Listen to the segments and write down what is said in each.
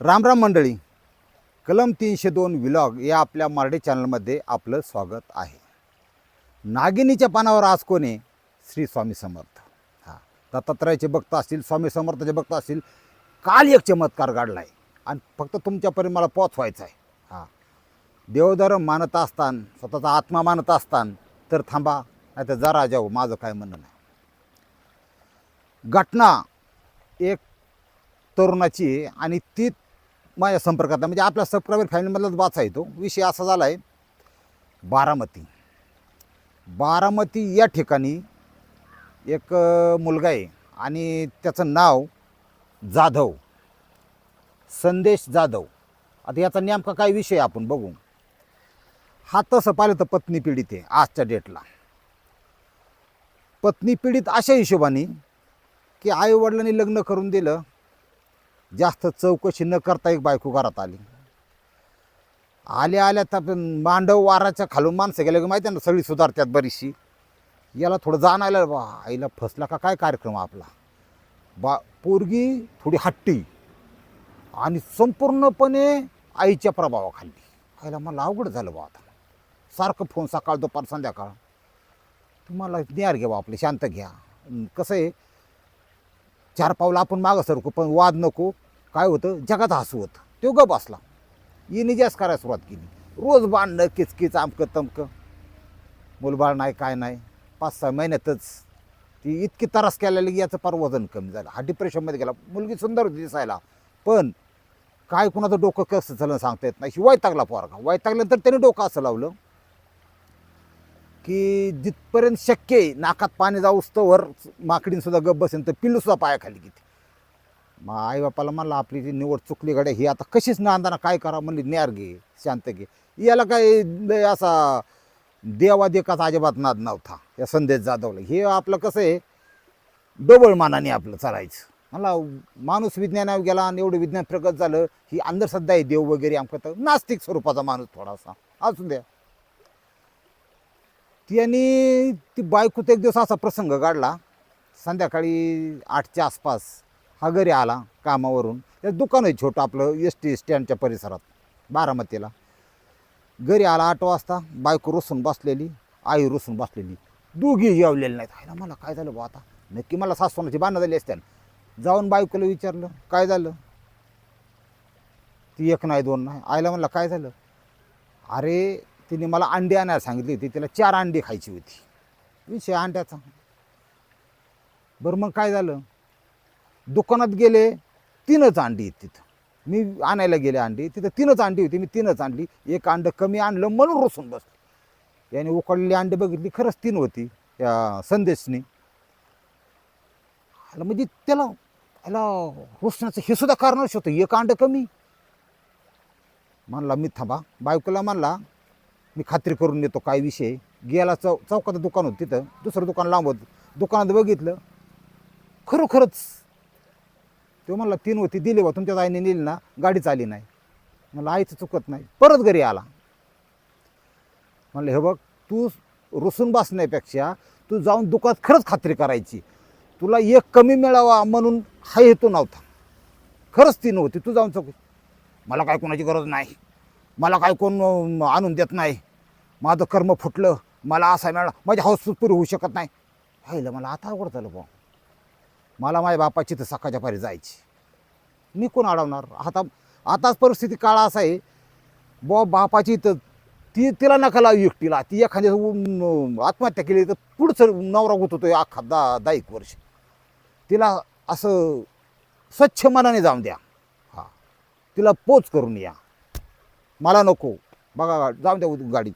रामराम मंडळी. कलम तीनशे दोन विलॉग या आपल्या मराठी चॅनलमध्ये आपलं स्वागत आहे. नागिनीच्या पानावर आज कोणी श्री स्वामी समर्थ. हां दत्तात्रयाचे भक्त असतील स्वामी समर्थाचे भक्त असतील काल एक चमत्कार गाडला आहे आणि फक्त तुमच्यापर्यंत मला पोचवायचा आहे हां देवधर्म मानत असतान स्वतःचा आत्मा मानत असतान तर थांबा नाही तर जरा जाऊ माझं काय म्हणणं नाही. घटना एक तरुणाची आणि ती माझ्या संपर्कात. म्हणजे आपल्या सबस्क्रायबर फॅमिलीमधलाच बाचा आहे तो विषय असा झाला आहे बारामती. बारामती या ठिकाणी एक मुलगा आहे आणि त्याचं नाव जाधव. संदेश जाधव. आता याचा नेमका काय विषय आहे आपण बघू. हा तसं पाहिलं तर पत्नी पीडित आहे आजच्या डेटला पत्नी पीडित अशा हिशोबाने की आईवडिलांनी लग्न करून दिलं जास्त चौकशी न करता एक बायको घरात आली. आल्या आल्या तर मांडव वाराच्या खालून माणसं गेले की माहिती आहे ना सगळी सुधारत्यात बरीचशी. याला थोडं जाणायला बा आईला फसला का काय कार्यक्रम आपला? बा पोरगी थोडी हट्टी आणि संपूर्णपणे आईच्या प्रभावाखाली. आईला मला अवघड झालं बा आता. सारखं फोन सकाळ दुपार संध्याकाळ. तुम्हाला न्यार घ्या बा आपले शांत घ्या. कसं आहे चार पावलं आपण मागं सरकू पण वाद नको. काय होतं? जगात हसू होतं. तो ग बसला. येणे जास्त करायला सुरुवात केली. रोज बांधणं किचकिच आमकं तमकं. मुलबाळ नाही काय नाही. पाच सहा महिन्यातच ती इतकी त्रास केलेली की याचं फार वजन कमी झालं. हा डिप्रेशनमध्ये गेला. मुलगी सुंदर होती दिसायला. पण काय कुणाचं डोकं कसं झालं सांगता येत नाही. वैतागला पोरगा. वैतागल्यानंतर त्याने डोकं असं लावलं की जिथपर्यंत शक्य आहे नाकात पाणी जाऊस तर माकडीन गप बसेन तर पिल्लूसुद्धा पायाखाली किती मग आई बापाला म्हणलं आपली जी निवड चुकली गड्या ही आता कशीच नांदाना काय करा म्हणली न्यार घे शांत घे. याला काय लय असा देवादेकाचा अजिबात नाद नव्हता या संदेश जाधवला. हे आपलं कसं आहे डबळ मानाने आपलं चालायचं. मला माणूस विज्ञानावर गेला आणि एवढं विज्ञान प्रगत झालं ही अंधश्रद्धा आहे देव वगैरे आमचं तर नास्तिक स्वरूपाचा माणूस थोडासा. असू द्या. त्यांनी ती बायकोत एक दिवस असा प्रसंग काढला संध्याकाळी आठच्या आसपास. हा घरी आला कामावरून. त्या दुकान आहे छोटं आपलं एस टी स्टँडच्या परिसरात बारामतीला. घरी आला आठ वाजता बायको रुसून बसलेली आई रुसून बसलेली. दोघी जेवलेले नाहीत. आईला मला काय झालं बा आता? नक्की मला सासवनाची बांधणं झाली असत्या जाऊन बायकोला विचारलं काय झालं? ती एक नाही दोन नाही. आईला म्हणलं काय झालं? अरे तिने मला अंडी आणायला सांगितली होती. तिला चार अंडी खायची होती. विषय अंड्याचा. बरं मग काय झालं? दुकानात गेले तीनच अंडी आहेत तिथं. मी आणायला गेले अंडी तिथं तीनच अंडी होती मी तीनच आणली एक अंड कमी आणलं म्हणून रोसून बसली. याने उकडलेली अंडी बघितली खरंच तीन होती या संदेशनी. आलं म्हणजे त्याला याला रोसण्याचं हे सुद्धा कारणच होतं एक अंड कमी. म्हणला मी थांबा. बायकोला म्हणला मी खात्री करून देतो काय विषय गेला चौ चौकाचं दुकान होतं तिथं दुसरं दुकान लांब होतं. दुकानात बघितलं खरोखरच तो म्हणला तीन होती दिली बा तुमच्या आईने नेली ना गाडी चाली नाही. मला आईचं चुकत नाही परत घरी आला. म्हणलं हे बघ तू रुसून बसण्यापेक्षा तू जाऊन दुकानात खरंच खात्री करायची. तुला एक कमी मिळावा म्हणून हा हेतू नव्हता. खरंच ती नव्हती तू जाऊन चौक मला काय कोणाची गरज नाही. मला काय कोण आणून देत नाही. माझं कर्म फुटलं मला असा मिळाला माझी हौस पुरी होऊ शकत नाही. हायलं मला आता अवघड झालं बुवा. मला माझ्या बापाची तर सकाळच्या पारी जायची. मी कोण अडवणार? आता आताच परिस्थिती काळ असा आहे. बुवा बापाची तर ती तिला नका लावू एकटीला. ती एखाद्या आत्महत्या केली तर पुढचं नवरा होत होतो अख्खा दा दहा एक वर्ष. तिला असं स्वच्छ मनाने जाऊन द्या. हां. तिला पोच करून या. मला नको. बघा जाऊन द्या उद्या गाडी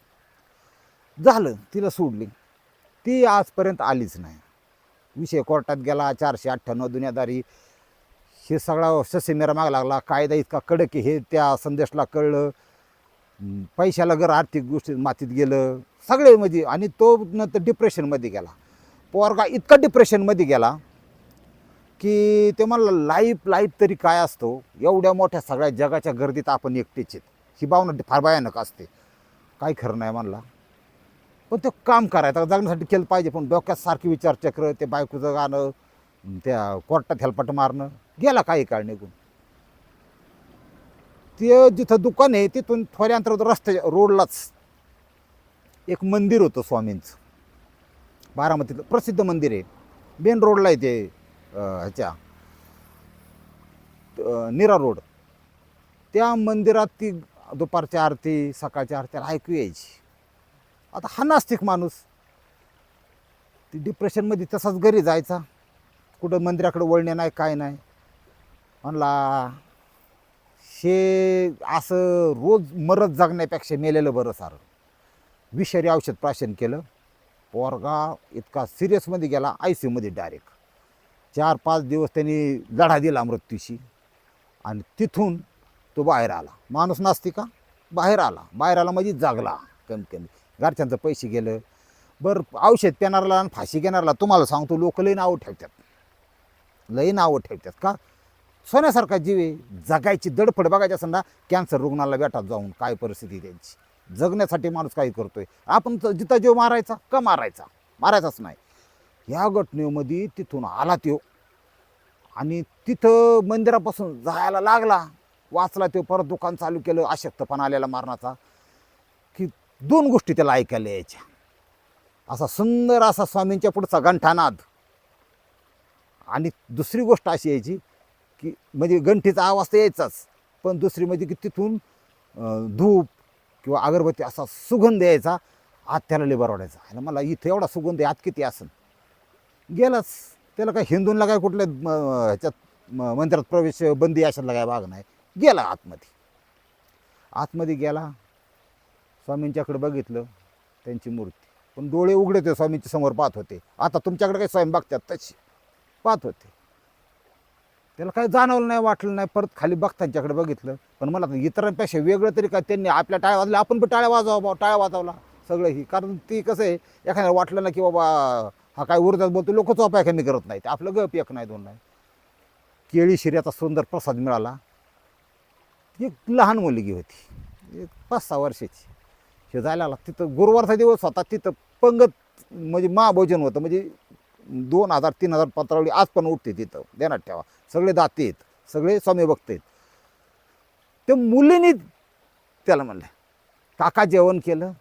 झालं. तिला सोडली. ती आजपर्यंत आलीच नाही. विषय कोर्टात गेला चारशे अठ्ठ्याण्णव दुनियादारी हे सगळा ससेमेरा माग लागला. कायदा इतका कडक आहे हे त्या संदेशला कळलं. पैशाला घर आर्थिक गोष्टी मातीत गेलं. सगळे म्हणजे आणि तो नंतर डिप्रेशनमध्ये गेला. पोरगा इतका डिप्रेशनमध्ये गेला की ते मला लाईफ लाईफ तरी काय असतो? एवढ्या मोठ्या सगळ्या जगाच्या गर्दीत आपण एकटेच आहेत. ही भावना फार भयानक असते. काय खरं नाही म्हणला. पण ते काम करायचं. जगण्यासाठी केलं पाहिजे पण डोक्यात सारखी विचारचक्र ते बायकोचं गाणं त्या कोर्टात हेलपाट मारणं गेला काही काळ निघून. ते जिथं दुकान आहे तिथून थोड्या अंतरावर रस्त्याच्या रोडलाच एक मंदिर होतं स्वामींचं. बारामतीतलं प्रसिद्ध मंदिर आहे. मेन रोडला आहे ते ह्याच्या निरा रोड. त्या मंदिरात ती दुपारची आरती सकाळची आरती ऐकू यायची. आता हा नास्तिक माणूस ती डिप्रेशनमध्ये तसाच घरी जायचा. कुठं मंदिराकडे वळणे नाही काय नाही. म्हणला हे असं रोज मरत जगण्यापेक्षा मेलेलं बरं सारं. विषारी औषध प्राशन केलं. पोरगा इतका सिरियसमध्ये गेला आय सी यूमध्ये डायरेक्ट चार पाच दिवस त्यांनी लढा दिला मृत्यूशी. आणि तिथून तो बाहेर आला. माणूस नसती का बाहेर आला. बाहेर आला म्हणजे जागला कमी कमी. घरच्यांचं पैसे गेलं. बरं औषध पिणारला आणि फाशी घेणारला तुम्हाला सांगतो लोक लई नावं ठेवतात. लई नावं ठेवतात का? सोन्यासारखा जीव आहे. जगायची दडपड बघायची असेल ना कॅन्सर रुग्णाला भेटात जाऊन काय परिस्थिती त्यांची. जगण्यासाठी माणूस काही करतोय. आपण तर जिथं जीव मारायचा का मारायचा? मारायचाच नाही. या घटनेमध्ये तिथून आला त्यो. आणि तिथं मंदिरापासून जायला लागला. वाचला तो परत दुकान चालू केलं अशक्तपणा आलेला मारणाचा. दोन गोष्टी त्याला ऐकायला यायच्या. असा सुंदर असा स्वामींच्या पुढचा गंठानाद. आणि दुसरी गोष्ट अशी यायची की म्हणजे गंठीचा आवाज तर यायचाच पण दुसरी म्हणजे की तिथून धूप किंवा अगरबत्ती असा सुगंध यायचा आत त्याला लय वाढायचा आणि मला इथं एवढा सुगंध आत किती असन? गेलाच. त्याला काय हिंदूंना काय कुठल्या ह्याच्यात म, मंदिरात प्रवेश बंदी अशाला काय भाग नाही. गेला आतमध्ये. आतमध्ये गेला स्वामींच्याकडे बघितलं त्यांची मूर्ती. पण डोळे उघडे होते स्वामींच्या समोर पाहत होते. आता तुमच्याकडे काही स्वामी बघतात तशी. पाहत होते. त्याला काही जाणवलं नाही वाटलं नाही परत खाली बघतांच्याकडे बघितलं. पण मला इतरांपेक्षा वेगळं तरी काय त्यांनी आपल्या टाळ्या वाजल्या. आपण पण टाळ्या वाजवा बा टाळ्या वाजवला. सगळं ही. कारण ती कसं आहे एखाद्या वाटलं ना की बाबा हा काय उरतात बोलतो लोक चोपाय कमी करत नाही आपलं गप एक नाही दोन नाही. केळी शिर्याचा सुंदर प्रसाद मिळाला. एक लहान मुलगी होती. एक पाच सहा वर्षाची. हे जायला लागलं तिथं गुरुवारचा दिवस स्वतः तिथं पंगत म्हणजे महाभोजन होतं. म्हणजे दोन हजार तीन हजार पत्रावळी आज पण उठते तिथं. देण्यात ठेवा. सगळे दाते आहेत. सगळे स्वामी भक्त आहेत. ते मुलीने त्याला म्हणलं काका जेवण केलं.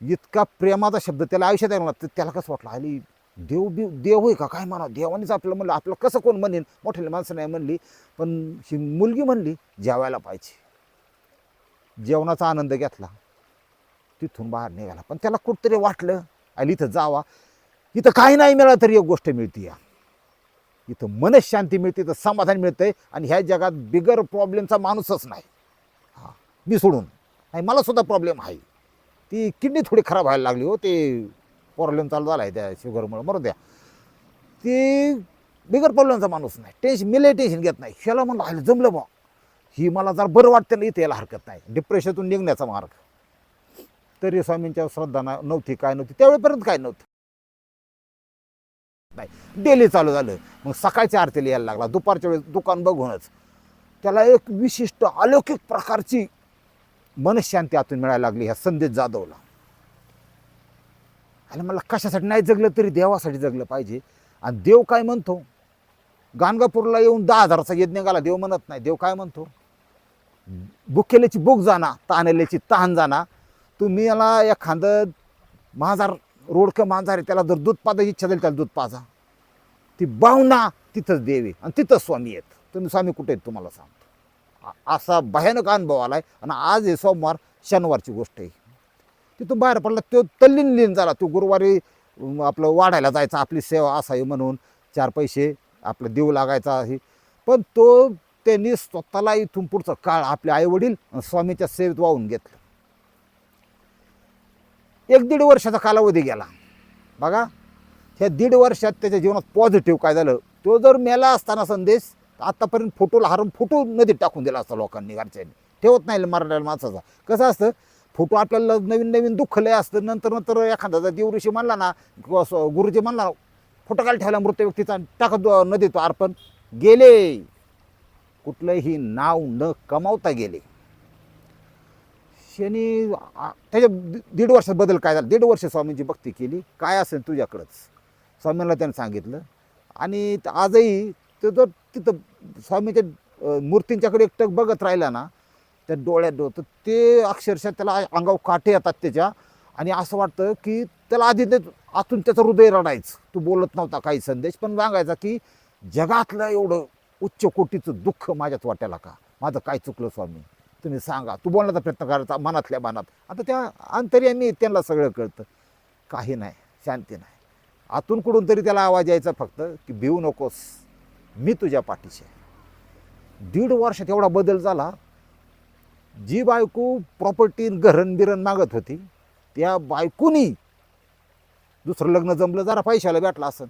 इतका प्रेमाचा शब्द त्याला आयुष्यात आहे म्हणला त्याला कसं वाटलं? आली देव बी देव होय का? काय म्हणा देवानेच आपल्याला म्हणलं आपलं कसं कोण म्हणेन? मोठ्या माणसं नाही म्हणली. पण ही मुलगी म्हणली जेवायला पाहिजे. जेवणाचा आनंद घेतला. तिथून बाहेर निघाला. पण त्याला कुठतरी वाटलं आली इथं जावा. इथं काही नाही मिळालं तरी एक गोष्ट मिळते या. इथं मनशांती मिळते इथं समाधान मिळतंय आणि ह्या जगात बिगर प्रॉब्लेमचा माणूसच नाही. हा मी सोडून. नाही मला सुद्धा प्रॉब्लेम आहे. ती किडनी थोडी खराब व्हायला लागली हो. ते प्रॉब्लेम चालू झाला आहे त्या शुगरमुळे बरं द्या. ती बिगर प्रॉब्लेमचा माणूस नाही. टेन्शन मिले टेन्शन घेत नाही. ह्याला म्हणलं आलं जमलं बा ही मला जर बरं वाटतं ना इथे यायला हरकत नाही. डिप्रेशनतून निघण्याचा मार्ग. तरी स्वामींच्या श्रद्धा नव्हती काय नव्हती त्यावेळेपर्यंत काय नव्हतं. नाही डेली चालू झालं. मग सकाळच्या आरतीला यायला लागला. दुपारच्या वेळेस दुकान बघूनच. त्याला एक विशिष्ट अलौकिक प्रकारची मनशांती आतून मिळायला लागली ह्या संदेश जाधवला. आणि मला कशासाठी नाही जगलं तरी देवासाठी जगलं पाहिजे. आणि देव काय म्हणतो? गाणगापूरला येऊन दहा हजाराचा यज्ञ गाला देव म्हणत नाही. देव काय म्हणतो? बुकेल्याची बुक जाणा ताणलेची तहान जाणा तुम्ही याला एखादं माझा रोडकं मांजार आहे त्याला जर दूध पाजायची इच्छा झाली त्याला दूध पाजा. ती भावना तिथंच देवी आणि तिथंच स्वामी आहेत. तुम्ही स्वामी कुठे आहेत तुम्हाला सांगतो. असा भयानक अनुभव आला आहे आणि आज हे सोमवार शनिवारची गोष्ट आहे. तिथून बाहेर पडला तो तल्लीन लीन झाला. तो गुरुवारी आपलं वाढायला जायचा आपली सेवा असावी म्हणून चार पैसे आपलं देऊ लागायचा हे पण तो त्यांनी स्वतःला इथून पुढचं काळ आपले आईवडील स्वामीच्या सेवेत वाहून घेतलं. एक दीड वर्षाचा कालावधी गेला. बघा ह्या दीड वर्षात त्याच्या जीवनात पॉझिटिव्ह काय झालं? तो जर मेला असताना संदेश आत्तापर्यंत फोटोला हरून फोटो नदीत टाकून दिला असता लोकांनी घरच्यांनी. ठेवत नाही मराठ्याला माणसाचा. कसं असतं? फोटो आपल्याला नवीन नवीन दुःख लय असतं. नंतर नंतर एखादा देवऋषी म्हणला ना गुरुजी म्हणला फोटो काल ठेवला मृत व्यक्तीचा टाकत नदीत अर्पण. गेले. कुठलंही नाव न कमावता गेले. शनी त्याच्या दीड वर्षात बदल काय झाला? दीड वर्ष स्वामींची भक्ती केली. काय असेल तुझ्याकडंच? स्वामींना त्यानं सांगितलं. आणि आजही तो जर तिथं स्वामीच्या मूर्तींच्याकडे एकटक बघत राहिला ना त्या डोळ्यात डोळ तर ते अक्षरशः त्याला अंगावर काटे येतात त्याच्या. आणि असं वाटतं की त्याला आधी ते आतून त्याचं हृदय रडायचं. तू बोलत नव्हता काही संदेश पण सांगायचा की जगातलं एवढं उच्च कोटीचं दुःख माझ्यात वाट्याला का? माझं काय चुकलं स्वामी? तुम्ही सांगा. तू बोलण्याचा प्रयत्न करायचा मनातल्या मनात. आता त्या अंतर्यांनी त्यांना सगळं कळतं. काही नाही शांती नाही. आतून कुठून तरी त्याला आवाज यायचा फक्त की भिवू नकोस. मी तुझ्या पाठीशी आहे. दीड वर्षात एवढा बदल झाला. जी बायको प्रॉपर्टी घरण बिरण मागत होती त्या बायकोनी दुसरं लग्न जमलं जरा पैशाला भेटला असं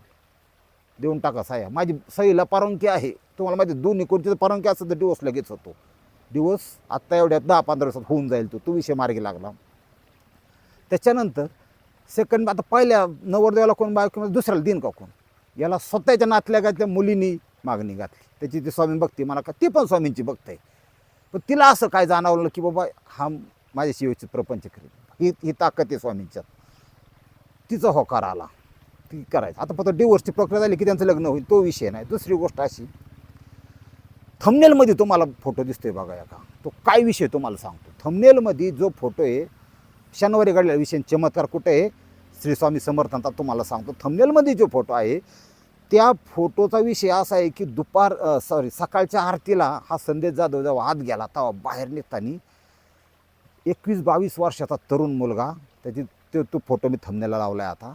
देऊन टाका साया माझी सईला परवानगी आहे. तुम्हाला माहिती आहे, दोन्ही कोणती परवानगी असेल तर दिवस लगेच होतो. दिवस आत्ता एवढ्यात दहा पंधरा दिवसात होऊन जाईल तो. तो विषय मार्गी लागला. त्याच्यानंतर सेकंड आता पहिल्या नवरदेवाला कोण बायको दुसऱ्याला दिन का कोण? याला स्वतःच्या नातल्या गातल्या मुलींनी मागणी घातली. त्याची ती स्वामी बघते मला का ती पण स्वामींची बघते पण तिला असं काय जाणवलं की बाबा हा माझ्याशी व्यवस्थित प्रपंच करेल ही ही ताकद आहे स्वामींच्यात. तिचा होकार आला. ती करायचं. आता फक्त डिवोर्सची प्रक्रिया झाली की त्यांचं लग्न होईल तो विषय नाही. दुसरी गोष्ट अशी थमनेलमध्ये तुम्हाला फोटो दिसतोय बघा या का तो काय विषय तुम्हाला सांगतो. थमनेलमध्ये जो फोटो आहे शनिवारी घडलेला विषय चमत्कार कुठे आहे श्री स्वामी समर्थांचा तुम्हाला सांगतो. थमनेलमध्ये जो फोटो आहे त्या फोटोचा विषय असा आहे की दुपार सॉरी सकाळच्या आरतीला हा संदेश जाधव जेव्हा आत गेला तेव्हा बाहेर निघताना एकवीस बावीस वर्षाचा तरुण मुलगा त्याची तो तो फोटो मी थमनेला लावला आहे आता.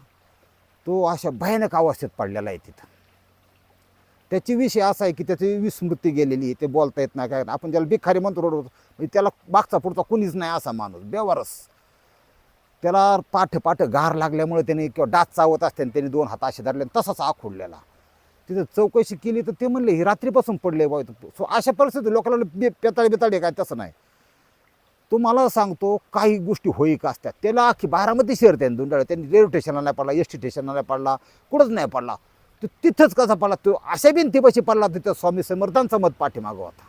तो अशा भयानक अवस्थेत पडलेला आहे तिथं. त्याची विषय असा आहे की त्याची विस्मृती गेलेली आहे ते बोलता येत नाही. काय आपण ज्याला भिकारी म्हणतो रोडवर म्हणजे त्याला मागचा पुढचा कुणीच नाही असा माणूस बेवारस. त्याला पाठ पाठ गार लागल्यामुळे त्याने किंवा डाच चावत असते त्याने दोन हात असे धरले आणि तसाच आखुडलेला. तिथं चौकशी केली तर ते म्हणले ही रात्रीपासून पडले बा सो अशा परिस्थितीत लोकांना बे पेताळे बेताळे काय तसं नाही. तो मला सांगतो काही गोष्टी होई का असतात त्याला अख्खी बारामती शहर त्यांनी दोन त्यांनी रेल्वे स्टेशनला नाही पडला एस टी स्टेशनला नाही पडला कुठंच नाही पडला. तो तिथंच कसा पडला? तो अशा भिंतीपाशी पडला तिथं स्वामी समर्थांचा मत पाठीमागं होता.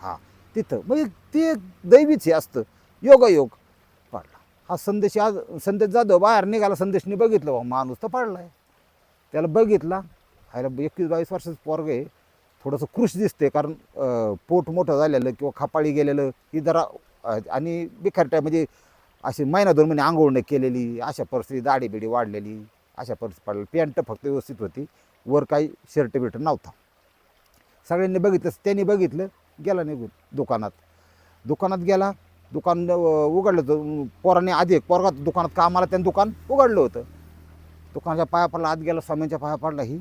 हां तिथं. म्हणजे ते दैवीच हे असतं. योगायोग पडला. हा संदेश आज संदेश जाधव बाहेर निघाला संदेशने बघितलं बा माणूस तर पडलाय. त्याला बघितला. ह्याला एकवीस बावीस वर्षाचं पोरग आहे. थोडंसं कृष दिसते कारण पोट मोठं झालेलं किंवा खापाळी गेलेलं ही जरा आणि बिखरट्या म्हणजे अशी महिना दोन महिने आंघोळ नाही केलेली अशा परिस्थिती दाढी बिडी वाढलेली अशा परिस्थिती पडलेली. पॅन्ट फक्त व्यवस्थित होती. वर काही शर्ट बिर्ट नव्हता. सगळ्यांनी बघितलं त्यांनी बघितलं गेला निघून दुकानात. दुकानात गेला दुकान उघडलं होतं. पोराने आधी एक पोरगा दुकानात कामाला त्यानं दुकान उघडलं होतं. दुकानाच्या पाया पडला आत गेला स्वामींच्या पाया पडला ही.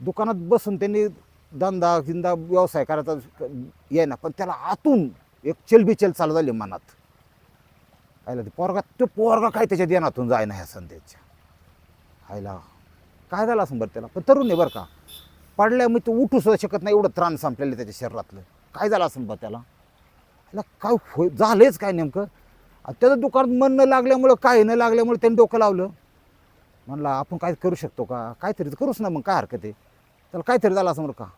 दुकानात बसून त्यांनी धंदा हिंदा व्यवसाय करायचा ये ना पण त्याला आतून एक चलबिचल चालू झाली मनात. आयला ते पोरगा तो पोरगा काय त्याच्या देनातून जायना ह्या संध्याच्या आयला काय झालं असं बरं त्याला? पण तरुण आहे बरं का. पडल्यामुळे तो उठू सुद्धा शकत नाही एवढं त्राण संपलेलं आहे त्याच्या शरीरातलं. काय झालं असं बरं त्याला? त्याला काय होय झालंच काय नेमकं? त्याचं दुकानात मन न लागल्यामुळं काय न लागल्यामुळे त्यांनी डोकं लावलं. म्हणला आपण काय करू शकतो का? काहीतरी तर करूच ना मग काय हरकत आहे? त्याला काहीतरी झालं असं म्हणलं का?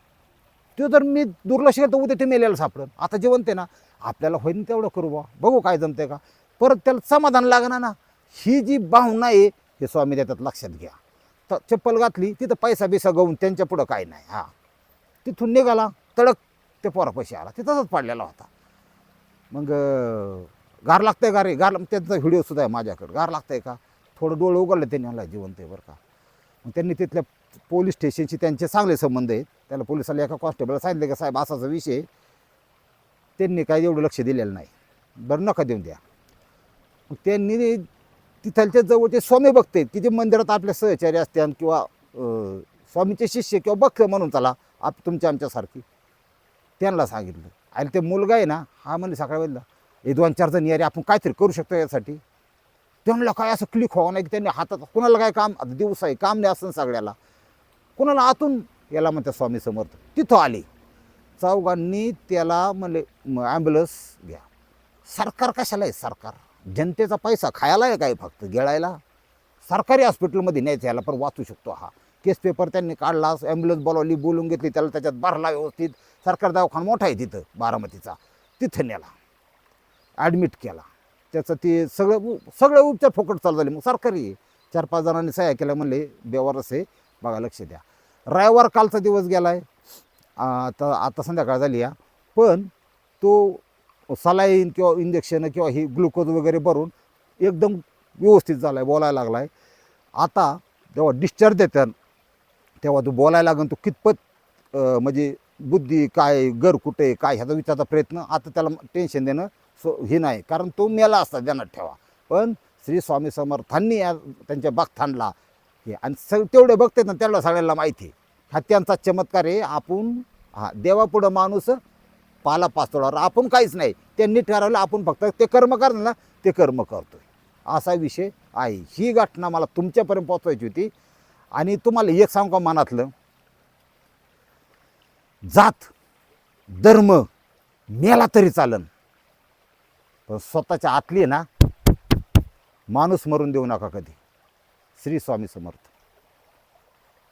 तो जर मी दुर्लक्ष केलं तर उद्या ते मेलेलं सापडन. आता जेवण ते ना आपल्याला होईन तेवढं करू बा बघू काय जमते का? परत त्याला समाधान लागणार ना ही जी भावना आहे हे स्वामी देतात लक्षात घ्या. तर चप्पल घातली तिथं पैसा बिसा गवून त्यांच्या पुढं काय नाही हा. तिथून निघाला तडक ते पोरापाशी आला. ते तसंच पडलेला होता. मग गार लागतंय का रे? गार त्यांचा व्हिडिओसुद्धा आहे माझ्याकडे. गार लागतंय का? थोडं डोळे उघडलं त्यांनी मला जिवंत आहे बरं का. मग त्यांनी तिथल्या पोलीस स्टेशनशी त्यांचे चांगले संबंध आहेत. त्याला पोलिसाला एका कॉन्स्टेबलला सांगितलं का साहेब असाचा विषय त्यांनी काही एवढं लक्ष दिलेलं नाही. बरं नका देऊन द्या. त्यांनी तिथलच्या जवळचे स्वामी भक्त आहेत की जे मंदिरात आपले सहचारी असतात किंवा स्वामीचे शिष्य किंवा भक्त म्हणून चला आप तुमच्या आमच्यासारखी. त्यांना सांगितलं. आणि ते मुलगा आहे ना हा म्हणजे सकाळी वेळेला हे दोन चार जण यारे आपण काहीतरी करू शकतो यासाठी. त्यांना काय असं क्लिक व्हावं नाही की त्यांनी हातात कुणाला काय काम दिवस आहे काम नाही असं सगळ्याला. कुणाला आतून याला म्हणतात स्वामी समर्थ. तिथं आले. चौघांनी त्याला म्हणले ॲम्ब्युलन्स घ्या. सरकार कशाला आहे सरकार? जनतेचा पैसा खायला आहे काय फक्त? गेळायला? सरकारी हॉस्पिटलमध्ये न्यायचं याला पण वाचू शकतो हा. केस पेपर त्यांनी काढला ॲम्ब्युलन्स बोलावली बोलून घेतली त्याला त्याच्यात भरला व्यवस्थित. सरकार दवाखाना मोठा आहे तिथं बारामतीचा. तिथं नेला. ॲडमिट केला. त्याचं ते सगळं उ- उपचार फोकट चालू झाले. मग सरकारी चार पाच जणांनी सह्या केल्या म्हणले बेवारस हे बघा लक्ष द्या. रविवार कालचा दिवस गेला आहे आता आता संध्याकाळ झाली या. पण तो सलाईन किंवा इंजेक्शन किंवा ही ग्लुकोज वगैरे भरून एकदम व्यवस्थित झाला आहे बोलायला लागला आहे आता जेव्हा डिस्चार्ज देतात तेव्हा तो बोलायला लागून तो कितपत म्हणजे बुद्धी काय घर कुठे काय ह्याचा विचारचा प्रयत्न आता त्याला टेन्शन देणं सो हे नाही. कारण तो मेला असता ध्यानात ठेवा. पण श्री स्वामी समर्थांनी या त्यांच्या बागथानला हे. आणि स तेवढे बघतात ना त्याला सगळ्यांना माहिती आहे. हा त्यांचा चमत्कार आहे आपण हा देवापुढं माणूस पाला पाचतोडावर आपण काहीच नाही. त्यांनी ठरवलं आपण फक्त ते कर्म करणार ना ते कर्म करतोय. असा विषय आहे. ही घटना मला तुमच्यापर्यंत पोचवायची होती. आणि तुम्हाला एक सांगू का मनातलं? जात धर्म मेला तरी चालन. पण स्वतःच्या आतली आहे ना माणूस मरून देऊ नका कधी. श्री स्वामी समर्थ.